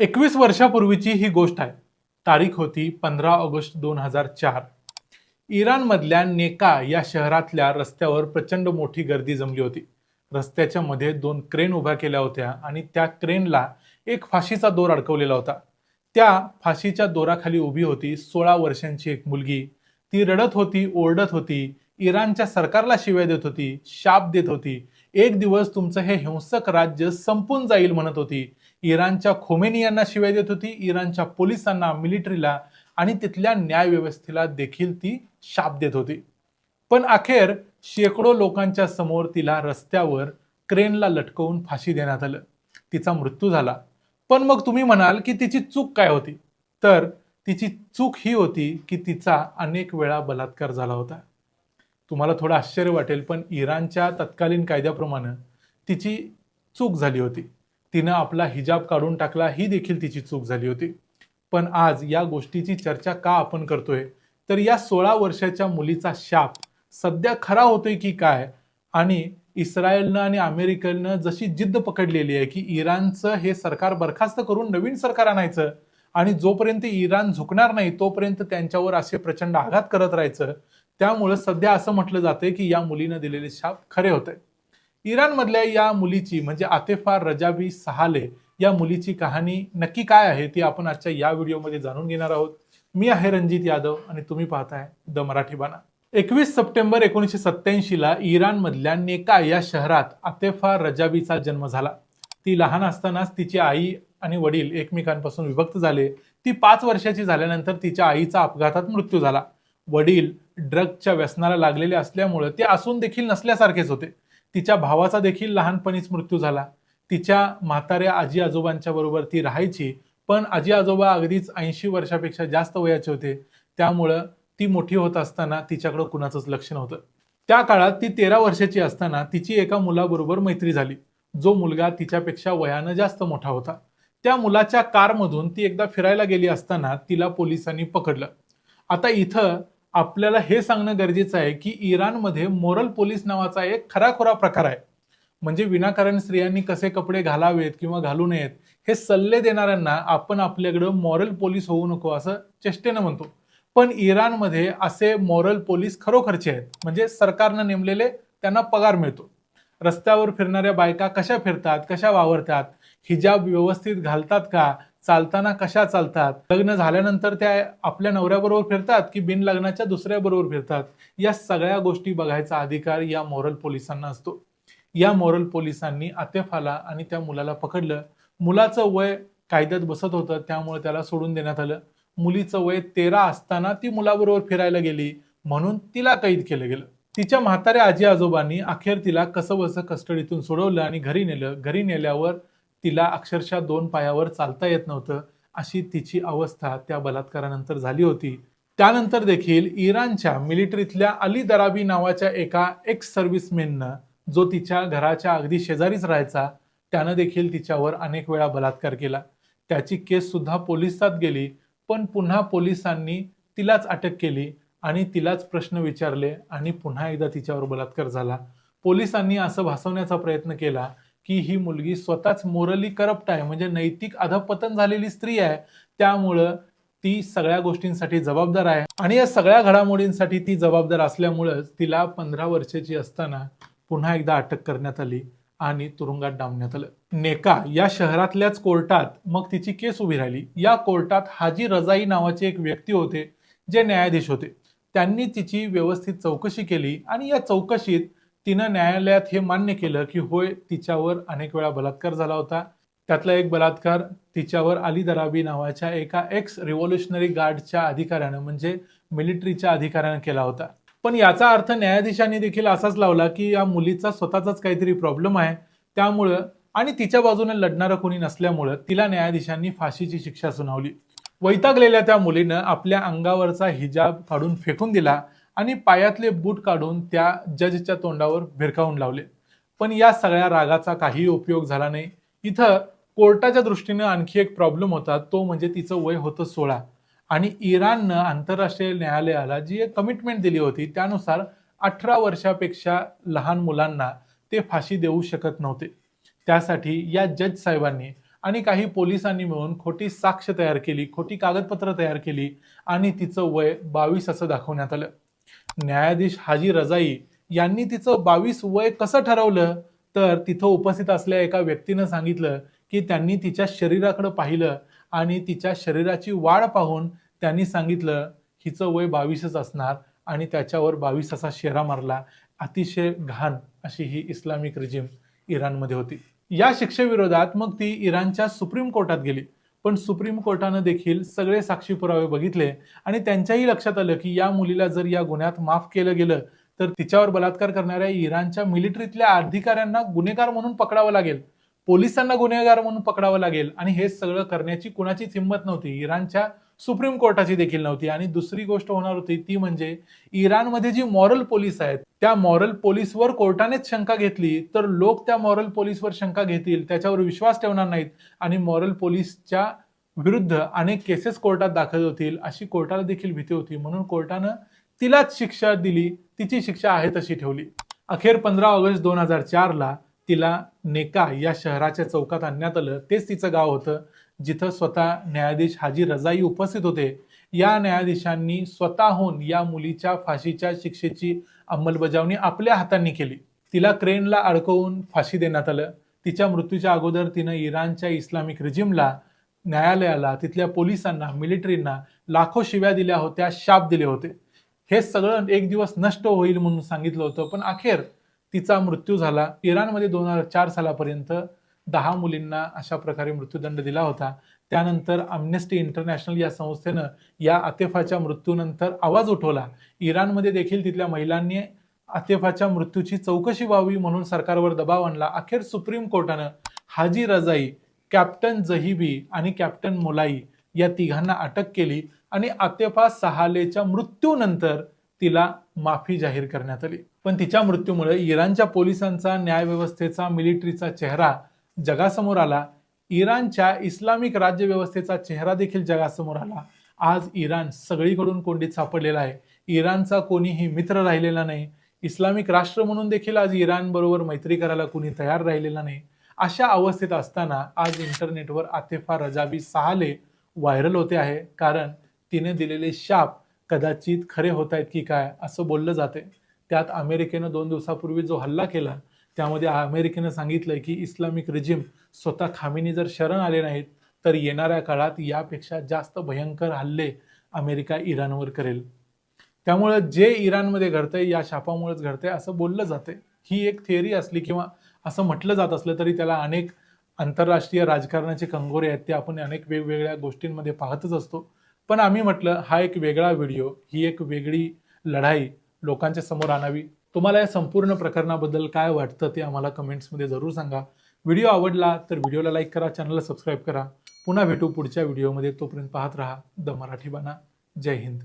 एकवीस वर्षापूर्वीची ही गोष्ट आहे. तारीख होती पंधरा ऑगस्ट दोन हजार चार. इराणमधल्या नेका या शहरातल्या रस्त्यावर प्रचंड मोठी गर्दी जमली होती. रस्त्याच्या मध्ये दोन क्रेन उभ्या केल्या होत्या आणि त्या क्रेनला एक फाशीचा दोर अडकवलेला होता. त्या फाशीच्या दोराखाली उभी होती सोळा वर्षांची एक मुलगी. ती रडत होती ओरडत होती इराणच्या सरकारला शिव्या देत होती शाप देत होती. एक दिवस तुमचं हे हिंसक राज्य संपून जाईल म्हणत होती. इराणच्या खोमेनी यांना शिवाय देत होती. इराणच्या पोलिसांना मिलिटरीला आणि तिथल्या न्याय व्यवस्थेला देखील ती शाप देत होती. पण अखेर शेकडो लोकांच्या समोर तिला रस्त्यावर क्रेनला लटकवून फाशी देण्यात आलं. तिचा मृत्यू झाला. पण मग तुम्ही म्हणाल की तिची चूक काय होती? तर तिची चूक ही होती की तिचा अनेक वेळा बलात्कार झाला होता. तुम्हाला थोडं आश्चर्य वाटेल पण इराणच्या तत्कालीन कायद्याप्रमाणे तिची चूक झाली होती. तिनं आपला हिजाब काढून टाकला ही देखील तिची चूक झाली होती. पण आज या गोष्टीची चर्चा का आपण करतोय? तर या सोळा वर्षाच्या मुलीचा शाप सध्या खरा होतोय की काय? आणि इस्रायलनं आणि अमेरिकेनं जशी जिद्द पकडलेली आहे की इराणचं हे सरकार बरखास्त करून नवीन सरकार आणायचं आणि जोपर्यंत इराण झुकणार नाही तोपर्यंत त्यांच्यावर असे प्रचंड आघात करत राहायचं त्यामुळं सध्या असं म्हटलं जातंय की या मुलीनं दिलेले शाप खरे होते. इराणमधल्या या मुलीची म्हणजे आतेफा रजाबी सहाले या मुलीची कहाणी नक्की काय आहे ती आपण आजच्या या व्हिडिओमध्ये जाणून घेणार आहोत. मी आहे रणजित यादव आणि तुम्ही पाहताय द मराठी बाणा. एकवीस सप्टेंबर एकोणीसशे सत्त्याऐंशीला इराणमधल्या नेका या शहरात आतेफा रजाबीचा जन्म झाला. ती लहान असतानाच तिची आई आणि वडील एकमेकांपासून विभक्त झाले. ती पाच वर्षाची झाल्यानंतर तिच्या आईचा अपघातात मृत्यू झाला. वडील ड्रगच्या व्यसनाला लागलेले असल्यामुळे ते असून देखील नसल्यासारखेच होते. तिच्या भावाचा देखील लहानपणीच मृत्यू झाला. तिच्या म्हाताऱ्या आजी आजोबांच्या बरोबर ती राहायची पण आजी आजोबा अगदीच ऐंशी वर्षापेक्षा जास्त वयाचे होते. त्यामुळं ती मोठी होत असताना तिच्याकडं कुणाचंच लक्ष नव्हतं. त्या काळात ती तेरा वर्षाची असताना तिची एका मुलाबरोबर मैत्री झाली जो मुलगा तिच्यापेक्षा वयानं जास्त मोठा होता. त्या मुलाच्या कारमधून ती एकदा फिरायला गेली असताना तिला पोलिसांनी पकडलं. आता इथं आपल्याला हे सांगणं गरजेचं आहे की इराणमध्ये मोरल पोलीस नावाचा एक खराखोरा प्रकार आहे. म्हणजे विनाकारण स्त्रियांनी कसे कपडे घालावेत किंवा घालू नयेत हे सल्ले देणाऱ्यांना आपण आपल्याकडं मॉरल पोलीस होऊ नको असं चेष्टेनं म्हणतो. पण इराणमध्ये असे मॉरल पोलीस खरोखरचे आहेत. म्हणजे सरकारनं नेमलेले त्यांना पगार मिळतो. रस्त्यावर फिरणाऱ्या बायका कशा फिरतात कशा वावरतात हिजाब व्यवस्थित घालतात का चालताना कशा चालतात? लग्न झाल्यानंतर त्या आपल्या नवऱ्याबरोबर फिरतात की बिन लग्नाच्या दुसऱ्याबरोबर फिरतात? या सगळ्या गोष्टी बघायचा अधिकार या मोरल पोलिसांना असतो. या मोरल पोलिसांनी आतेफाला आणि त्या मुलाला पकडलं. मुलाचं वय कायद्यात बसत होतं त्यामुळे त्याला सोडून देण्यात आलं. मुलीचं वय तेरा असताना ती मुलाबरोबर फिरायला गेली. म्हणून तिला कैद केलं गेलं. तिच्या म्हाताऱ्या आजी आजोबांनी अखेर तिला कसं बसं कस्टडीतून सोडवलं आणि घरी नेलं. घरी नेल्यावर तिला अक्षरशः दोन पायावर चालता येत नव्हतं. अशी तिची अवस्था त्या बलात्कारानंतर झाली होती. त्यानंतर देखील इराणच्या मिलिटरीतल्या अली दराबी नावाच्या एका एक्स सर्व्हिसमॅननं जो तिच्या घराच्या अगदी शेजारीच राहायचा त्यानं देखील तिच्यावर अनेक वेळा बलात्कार केला. त्याची केस सुद्धा पोलिसात गेली पण पुन्हा पोलिसांनी तिलाच अटक केली आणि तिलाच प्रश्न विचारले आणि पुन्हा एकदा तिच्यावर बलात्कार झाला. पोलिसांनी असं भासवण्याचा प्रयत्न केला की ही मुलगी स्वतःच मोरली करप्ट आहे. म्हणजे नैतिक अधपतन झालेली स्त्री आहे. त्यामुळं ती सगळ्या गोष्टींसाठी जबाबदार आहे. आणि या सगळ्या घडामोडींसाठी ती जबाबदार असल्यामुळंच तिला पंधरा वर्षाची असताना पुन्हा एकदा अटक करण्यात आली आणि तुरुंगात डांबण्यात आलं. नेका या शहरातल्याच कोर्टात मग तिची केस उभी राहिली. या कोर्टात हाजी रजाई नावाचे एक व्यक्ती होते जे न्यायाधीश होते. त्यांनी तिची व्यवस्थित चौकशी केली आणि या चौकशीत तिनं न्यायालयात हे मान्य केलं की होय तिच्यावर अनेक वेळा बलात्कार झाला होता. त्यातला एक बलात्कार तिच्यावर अली दराबी नावाच्या एका एक्स रिव्हॉल्युशनरी गार्डच्या अधिकाऱ्यानं म्हणजे मिलिटरीच्या अधिकाऱ्यानं केला होता. पण याचा अर्थ न्यायाधीशांनी देखील असाच लावला की या मुलीचा स्वतःचाच काहीतरी प्रॉब्लेम आहे. त्यामुळं आणि तिच्या बाजूने लढणारं कोणी नसल्यामुळं तिला न्यायाधीशांनी फाशीची शिक्षा सुनावली. वैतागलेल्या त्या मुलीनं आपल्या अंगावरचा हिजाब काढून फेकून दिला. आणि पायातले बूट काढून त्या जजच्या तोंडावर भिरकावून लावले. पण या सगळ्या रागाचा काही उपयोग झाला नाही. इथं कोर्टाच्या दृष्टीनं आणखी एक प्रॉब्लेम होता. तो म्हणजे तिचं वय होतं सोळा. आणि इराणनं आंतरराष्ट्रीय न्यायालयाला जी एक कमिटमेंट दिली होती त्यानुसार अठरा वर्षापेक्षा लहान मुलांना ते फाशी देऊ शकत नव्हते. त्यासाठी या जज साहेबांनी आणि काही पोलिसांनी मिळून खोटी साक्ष तयार केली खोटी कागदपत्र तयार केली आणि तिचं वय बावीस असं दाखवण्यात आलं. न्यायाधीश हाजी रजाई यांनी तिचं बावीस वय कसं ठरवलं? तर तिथं उपस्थित असलेल्या एका व्यक्तीनं सांगितलं की त्यांनी तिच्या शरीराकडे पाहिलं आणि तिच्या शरीराची वाढ पाहून त्यांनी सांगितलं हिचं वय बावीसच असणार आणि त्याच्यावर बावीस असा शेरा मारला. अतिशय घाण अशी ही इस्लामिक रिजिम इराणमध्ये होती. या शिक्षेविरोधात मग ती इराणच्या सुप्रीम कोर्टात गेली. पण सुप्रीम कोर्टानं देखील सगळे साक्षी पुरावे बघितले आणि त्यांच्याही लक्षात आलं की या मुलीला जर या गुन्ह्यात माफ केलं गेलं तर तिच्यावर बलात्कार करणाऱ्या इराणच्या मिलिटरीतल्या अधिकाऱ्यांना गुन्हेगार म्हणून पकडावं लागेल. पोलिसांना गुन्हेगार म्हणून पकडावं लागेल. आणि हे सगळं करण्याची कुणाचीच हिंमत नव्हती. इराणच्या सुप्रीम कोर्टाची देखील नव्हती. आणि दुसरी गोष्ट होणार होती ती म्हणजे इराणमध्ये जी मॉरल पोलीस आहेत त्या मॉरल पोलीसवर कोर्टानेच शंका घेतली. तर लोक त्या मॉरल पोलीसवर शंका घेतील त्याच्यावर विश्वास ठेवणार नाहीत. आणि मॉरल पोलीसच्या विरुद्ध अनेक केसेस कोर्टात दाखल होतील अशी कोर्टाला देखील भीती होती. म्हणून कोर्टानं तिलाच शिक्षा दिली तिची शिक्षा आहे तशी ठेवली. अखेर पंधरा ऑगस्ट दोन हजार चारला तिला नेका या शहराच्या चौकात आणण्यात आलं. तेच तिचं गाव होतं जिथं स्वतः न्यायाधीश हाजी रजाई उपस्थित होते. या न्यायाधीशांनी स्वतःहून या मुलीच्या फाशीच्या शिक्षेची अंमलबजावणी आपल्या हातांनी केली. तिला क्रेनला अडकवून फाशी देण्यात आलं. तिच्या मृत्यूच्या अगोदर तिनं इराणच्या इस्लामिक रिजिमला न्यायालयाला तिथल्या पोलिसांना मिलिटरींना लाखो शिव्या दिल्या होत्या शाप दिले होते. हे सगळं एक दिवस नष्ट होईल म्हणून सांगितलं होतं पण अखेर तिचा मृत्यू झाला. इराणमध्ये दोन हजार चार सालापर्यंत दहा मुलींना अशा प्रकारे मृत्यूदंड दिला होता. त्यानंतर अम्नेस्टी इंटरनॅशनल या संस्थेनं या आतेफाच्या मृत्यूनंतर आवाज उठवला. इराणमध्ये देखील तिथल्या महिलांनी आतेफाच्या मृत्यूची चौकशी व्हावी म्हणून सरकारवर दबाव आणला. अखेर सुप्रीम कोर्टानं हाजी रजाई कॅप्टन जहिबी आणि कॅप्टन मोलाई या तिघांना अटक केली आणि आतेफा सहालेच्या मृत्यूनंतर तिला माफी जाहीर करण्यात आली. पण तिच्या मृत्यूमुळे इराणच्या पोलिसांचा न्यायव्यवस्थेचा मिलिटरीचा चेहरा जगासमोर आला. इराणच्या इस्लामिक राज्यव्यवस्थेचा चेहरा देखील जगासमोर आला. आज इराण सगळीकडून कोंडीत सापडलेला आहे. इराणचा कोणीही मित्र राहिलेला नाही. इस्लामिक राष्ट्र म्हणून देखील आज इराणबरोबर मैत्री करायला कोणी तयार राहिलेला नाही. अशा अवस्थेत असताना आज इंटरनेटवर आतेफा रजाबी सहाले व्हायरल होते आहे. कारण तिने दिलेले शाप कदाचित खरे होत आहेत की काय असं बोललं जाते त्यात अमेरिकेनं दोन दिवसापूर्वी जो हल्ला केला त्यामध्ये अमेरिकेनं सांगितलंय की इस्लामिक रिजिम स्वतः खामीनी जर शरण आले नाहीत तर येणाऱ्या काळात यापेक्षा जास्त भयंकर हल्ले अमेरिका इराणवर करेल. त्यामुळं जे इराणमध्ये घडतंय या शापामुळेच घडतंय असं बोललं जाते ही एक थिअरी असली किंवा असं म्हटलं जात असलं तरी त्याला अनेक आंतरराष्ट्रीय राजकारणाचे कंगोरे आहेत ते आपण अनेक वेगवेगळ्या गोष्टींमध्ये पाहतच असतो. पण आम्ही म्हटलं हा एक वेगळा व्हिडिओ ही एक वेगळी लढाई लोकांच्या समोर आणावी. तुम्हाला या संपूर्ण प्रकरणाबद्दल काय वाटतं ते आम्हाला कमेंट्समध्ये जरूर सांगा. व्हिडिओ आवडला तर व्हिडिओला लाईक करा चॅनलला सबस्क्राईब करा. पुन्हा भेटू पुढच्या व्हिडिओमध्ये. तोपर्यंत पाहत राहा द मराठी बाणा. जय हिंद.